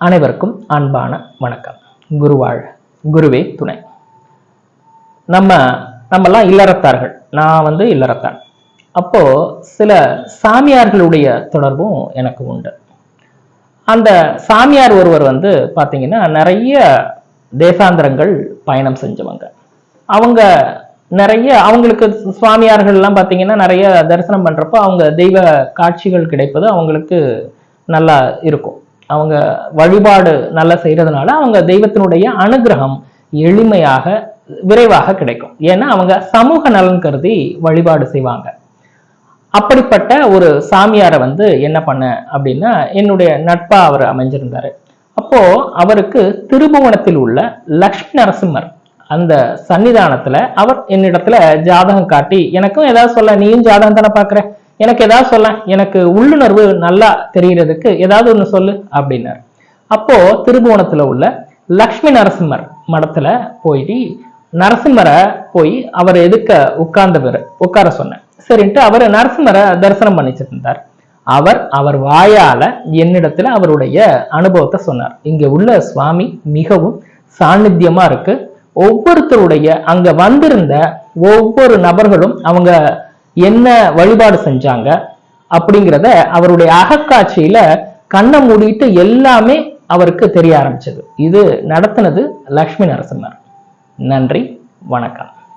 அனைவருக்கும் அன்பான வணக்கம். குருவாழ் குருவே துணை. நம்ம நம்மெல்லாம் இல்லறத்தார்கள். நான் வந்து இல்லறத்தான். அப்போ சில சாமியார்களுடைய தொடர்பும் எனக்கு உண்டு. அந்த சாமியார் ஒருவர் வந்து பார்த்தீங்கன்னா நிறைய தேசாந்திரங்கள் பயணம் செஞ்சவங்க. அவங்க நிறைய அவங்களுக்கு சுவாமியார்கள்லாம் பார்த்தீங்கன்னா நிறைய தரிசனம் பண்ணுறப்போ அவங்க தெய்வ காட்சிகள் கிடைப்பது அவங்களுக்கு நல்லா இருக்கும். அவங்க வழிபாடு நல்லா செய்யறதுனால அவங்க தெய்வத்தினுடைய அனுகிரகம் எளிமையாக விரைவாக கிடைக்கும். ஏன்னா அவங்க சமூக நலன் கருதி வழிபாடு செய்வாங்க. அப்படிப்பட்ட ஒரு சாமியாரை வந்து என்ன பண்ண அப்படின்னா என்னுடைய நட்பா அவர் அமைஞ்சிருந்தாரு. அப்போ அவருக்கு திருபுவனத்தில் உள்ள லக்ஷ்மி நரசிம்மர் அந்த சன்னிதானத்துல அவர் என்னிடத்துல ஜாதகம் காட்டி எனக்கும் ஏதாவது சொல்ல நீயும் ஜாதகம் தானே பாக்குற எனக்கு ஏதாவது சொல்ல எனக்கு உள்ளுணர்வு நல்லா தெரிகிறதுக்கு ஏதாவது ஒன்று சொல்லு அப்படின்னார். அப்போ திருபுவனத்துல உள்ள லக்ஷ்மி நரசிம்மர் மடத்துல போயிட்டு நரசிம்மரை போய் அவர் எதுக்க உட்கார்ந்தவர் உட்கார சொன்னேன் சரின்ட்டு அவர் நரசிம்மரை தரிசனம் பண்ணிச்சிட்டு இருந்தார். அவர் அவர் வாயால என்னிடத்துல அவருடைய அனுபவத்தை சொன்னார். இங்க உள்ள சுவாமி மிகவும் சாநித்தியமா இருக்கு. ஒவ்வொருத்தருடைய அங்க வந்திருந்த ஒவ்வொரு நபர்களும் அவங்க என்ன வழிபாடு செஞ்சாங்க அப்படிங்கிறத அவருடைய அகக்காட்சியில கண்ணை மூடிட்டு எல்லாமே அவருக்கு தெரிய ஆரம்பிச்சது. இது நடத்தினது லக்ஷ்மி நரசிம்மர். நன்றி வணக்கம்.